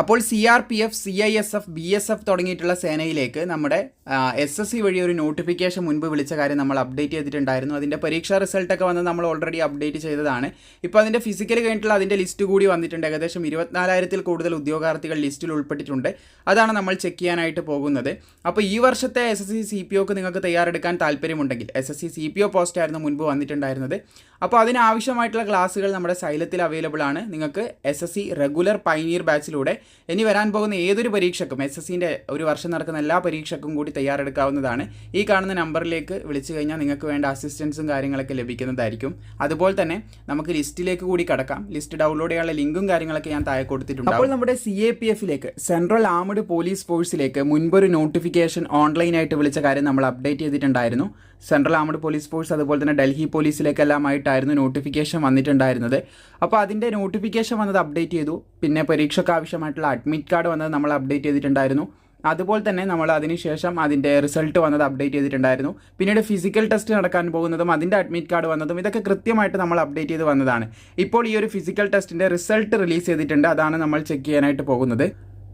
അപ്പോൾ C R P F C I S F B S F തുടങ്ങിയിട്ടുള്ള സേനയിലേക്ക് നമ്മുടെ എസ് എസ് സി വഴി ഒരു നോട്ടിഫിക്കേഷൻ മുൻപ് വിളിച്ച കാര്യം നമ്മൾ അപ്ഡേറ്റ് ചെയ്തിട്ടുണ്ടായിരുന്നു. അതിന്റെ പരീക്ഷാ റിസൾട്ടൊക്കെ വന്ന് നമ്മൾ ഓൾറെഡി അപ്ഡേറ്റ് ചെയ്തതാണ്. ഇപ്പോൾ അതിന്റെ ഫിസിക്കൽ കഴിഞ്ഞിട്ടുള്ള അതിന്റെ ലിസ്റ്റ് കൂടി വന്നിട്ടുണ്ട്. ഏകദേശം ഇരുപത്തിനാലായിരത്തിൽ കൂടുതൽ ഉദ്യോഗാർത്ഥികൾ ലിസ്റ്റിൽ ഉൾപ്പെട്ടിട്ടുണ്ട്. അതാണ് നമ്മൾ ചെക്ക് ചെയ്യാനായിട്ട് പോകുന്നത്. അപ്പോൾ ഈ വർഷത്തെ S S C C P ഒക്ക് നിങ്ങൾക്ക് തയ്യാറെടുക്കാൻ താല്പര്യമുണ്ടെങ്കിൽ S S C C P O post ആയിരുന്നു മുൻപ് വന്നിട്ടുണ്ടായിരുന്നത്. അപ്പോൾ അതിനാവശ്യമായിട്ടുള്ള ക്ലാസ്സുകൾ നമ്മുടെ സൈലത്തിൽ അവൈലബിൾ ആണ്. നിങ്ങൾക്ക് S S C regular pioneer ബാച്ചിലൂടെ ഇനി വരാൻ പോകുന്ന ഏതൊരു പരീക്ഷക്കും എസ് എസ് സിന്റെ ഒരു വർഷം നടക്കുന്ന എല്ലാ പരീക്ഷക്കും കൂടി തയ്യാറെടുക്കാവുന്നതാണ്. ഈ കാണുന്ന നമ്പറിലേക്ക് വിളിച്ചു കഴിഞ്ഞാൽ നിങ്ങൾക്ക് വേണ്ട അസിസ്റ്റൻസും കാര്യങ്ങളൊക്കെ ലഭിക്കുന്നതായിരിക്കും. അതുപോലെ തന്നെ നമുക്ക് ലിസ്റ്റിലേക്ക് കൂടി കടക്കാം. ലിസ്റ്റ് ഡൗൺലോഡ് ചെയ്യാനുള്ള ലിങ്കും കാര്യങ്ങളൊക്കെ ഞാൻ താഴെ കൊടുത്തിട്ടുണ്ട് അപ്പോൾ നമ്മുടെ സി എ പി എഫിലേക്ക് സെൻട്രൽ ആംഡ് പോലീസ് ഫോഴ്സിലേക്ക് മുൻപൊരു നോട്ടിഫിക്കേഷൻ ഓൺലൈനായിട്ട് വിളിച്ച കാര്യം നമ്മൾ അപ്ഡേറ്റ് ചെയ്തിട്ടുണ്ടായിരുന്നു. സെൻട്രൽ ആംഡ് പോലീസ് ഫോഴ്സ് അതുപോലെ തന്നെ ഡൽഹി പോലീസിലേക്കെല്ലാമായിട്ടായിരുന്നു നോട്ടിഫിക്കേഷൻ വന്നിട്ടുണ്ടായിരുന്നത്. അപ്പോൾ അതിന്റെ നോട്ടിഫിക്കേഷൻ വന്നത് അപ്ഡേറ്റ് ചെയ്തു. പിന്നെ പരീക്ഷയ്ക്ക് ആവശ്യമായിട്ടുള്ള അഡ്മിറ്റ് കാർഡ് വന്നത് നമ്മൾ അപ്ഡേറ്റ് ചെയ്തിട്ടുണ്ടായിരുന്നു. അതുപോലെ തന്നെ നമ്മൾ അതിനുശേഷം അതിന്റെ റിസൾട്ട് വന്നത് അപ്ഡേറ്റ് ചെയ്തിട്ടുണ്ടായിരുന്നു. പിന്നീട് ഫിസിക്കൽ ടെസ്റ്റ് നടക്കാൻ പോകുന്നതും അതിന്റെ അഡ്മിറ്റ് കാർഡ് വന്നതും ഇതൊക്കെ കൃത്യമായിട്ട് നമ്മൾ അപ്ഡേറ്റ് ചെയ്ത് വന്നതാണ്. ഇപ്പോൾ ഈ ഒരു ഫിസിക്കൽ ടെസ്റ്റിന്റെ റിസൾട്ട് റിലീസ് ചെയ്തിട്ടുണ്ട്. അതാണ് നമ്മൾ ചെക്ക് ചെയ്യാനായിട്ട് പോകുന്നത്.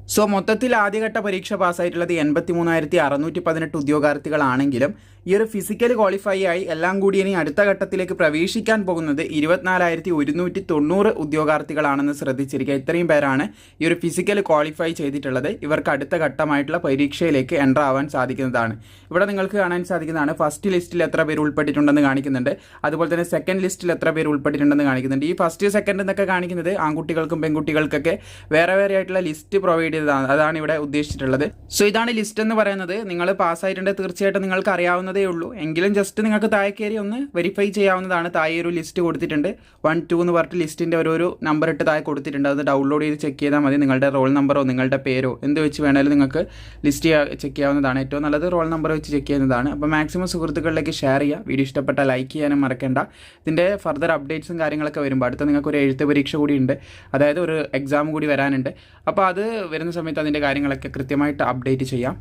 സോ മൊത്തത്തിൽ ആദ്യഘട്ട പരീക്ഷ പാസ്സായിട്ടുള്ളത് എൺപത്തി മൂന്നായിരത്തി അറുന്നൂറ്റി പതിനെട്ട് ഉദ്യോഗാർത്ഥികളാണെങ്കിലും ഈ ഒരു ഫിസിക്കൽ ക്വാളിഫൈ ആയി എല്ലാം കൂടി ഇനി അടുത്ത ഘട്ടത്തിലേക്ക് പ്രവേശിക്കാൻ പോകുന്നത് ഇരുപത്തിനാലായിരത്തി ഒരുന്നൂറ്റി തൊണ്ണൂറ് ഉദ്യോഗാർത്ഥികളാണെന്ന് ശ്രദ്ധിച്ചിരിക്കുക. ഇത്രയും പേരാണ് ഈ ഒരു ഫിസിക്കൽ ക്വാളിഫൈ ചെയ്തിട്ടുള്ളത്. ഇവർക്ക് അടുത്ത ഘട്ടമായിട്ടുള്ള പരീക്ഷയിലേക്ക് എന്റർ ആവാൻ സാധിക്കുന്നതാണ്. ഇവിടെ നിങ്ങൾക്ക് കാണാൻ സാധിക്കുന്നതാണ് ഫസ്റ്റ് ലിസ്റ്റിൽ എത്ര പേര് ഉൾപ്പെട്ടിട്ടുണ്ടെന്ന് കാണിക്കുന്നുണ്ട്. അതുപോലെ തന്നെ സെക്കൻഡ് ലിസ്റ്റിൽ എത്ര പേര് ഉൾപ്പെട്ടിട്ടുണ്ടെന്ന് കാണിക്കുന്നുണ്ട്. ഈ ഫസ്റ്റ് സെക്കൻഡ് എന്നൊക്കെ കാണിക്കുന്നത് ആൺകുട്ടികൾക്കും പെൺകുട്ടികൾക്കൊക്കെ വേറെ വേറെ ആയിട്ടുള്ള ലിസ്റ്റ് പ്രൊവൈഡ് ചെയ്തതാണ് അതാണ് ഇവിടെ ഉദ്ദേശിച്ചിട്ടുള്ളത്. സോ ഇതാണ് ലിസ്റ്റ് എന്ന് പറയുന്നത്. നിങ്ങൾ പാസ്സായിട്ടുണ്ട് തീർച്ചയായിട്ടും നിങ്ങൾക്ക് അറിയാവുന്നതേ ഉള്ളൂ. എങ്കിലും ജസ്റ്റ് നിങ്ങൾക്ക് താഴെ കയറി ഒന്ന് വെരിഫൈ ചെയ്യാവുന്നതാണ്. താഴെ ഒരു ലിസ്റ്റ് കൊടുത്തിട്ടുണ്ട്. വൺ ടു എന്ന് പറഞ്ഞിട്ട് ലിസ്റ്റിന്റെ ഓരോരോ നമ്പർ ഇട്ട് താഴെ കൊടുത്തിട്ടുണ്ട്. അത് ഡൗൺലോഡ് ചെയ്ത് ചെക്ക് ചെയ്താൽ മതി. നിങ്ങളുടെ റോൾ നമ്പറോ നിങ്ങളുടെ പേരോ എന്ത് വെച്ച് വേണമെങ്കിലും നിങ്ങൾക്ക് ലിസ്റ്റ് ചെക്ക് ചെയ്യാവുന്നതാണ്. ഏറ്റവും നല്ലത് റോൾ നമ്പർ വെച്ച് ചെക്ക് ചെയ്യുന്നതാണ്. അപ്പോൾ മാക്സിമം സുഹൃത്തുക്കളിലേക്ക് ഷെയർ ചെയ്യുക. വീഡിയോ ഇഷ്ടപ്പെട്ട ലൈക്ക് ചെയ്യാനും മറക്കേണ്ട. ഇതിന്റെ ഫർദർ അപ്ഡേറ്റ്സും കാര്യങ്ങളൊക്കെ വരുമ്പോൾ അടുത്ത നിങ്ങൾക്ക് ഒരു എഴുത്ത് പരീക്ഷ കൂടി ഉണ്ട്. അതായത് ഒരു എക്സാം കൂടി വരാനുണ്ട്. അപ്പോൾ അത് വരുന്ന സമയത്ത് അതിന്റെ കാര്യങ്ങളൊക്കെ കൃത്യമായിട്ട് അപ്ഡേറ്റ് ചെയ്യാം.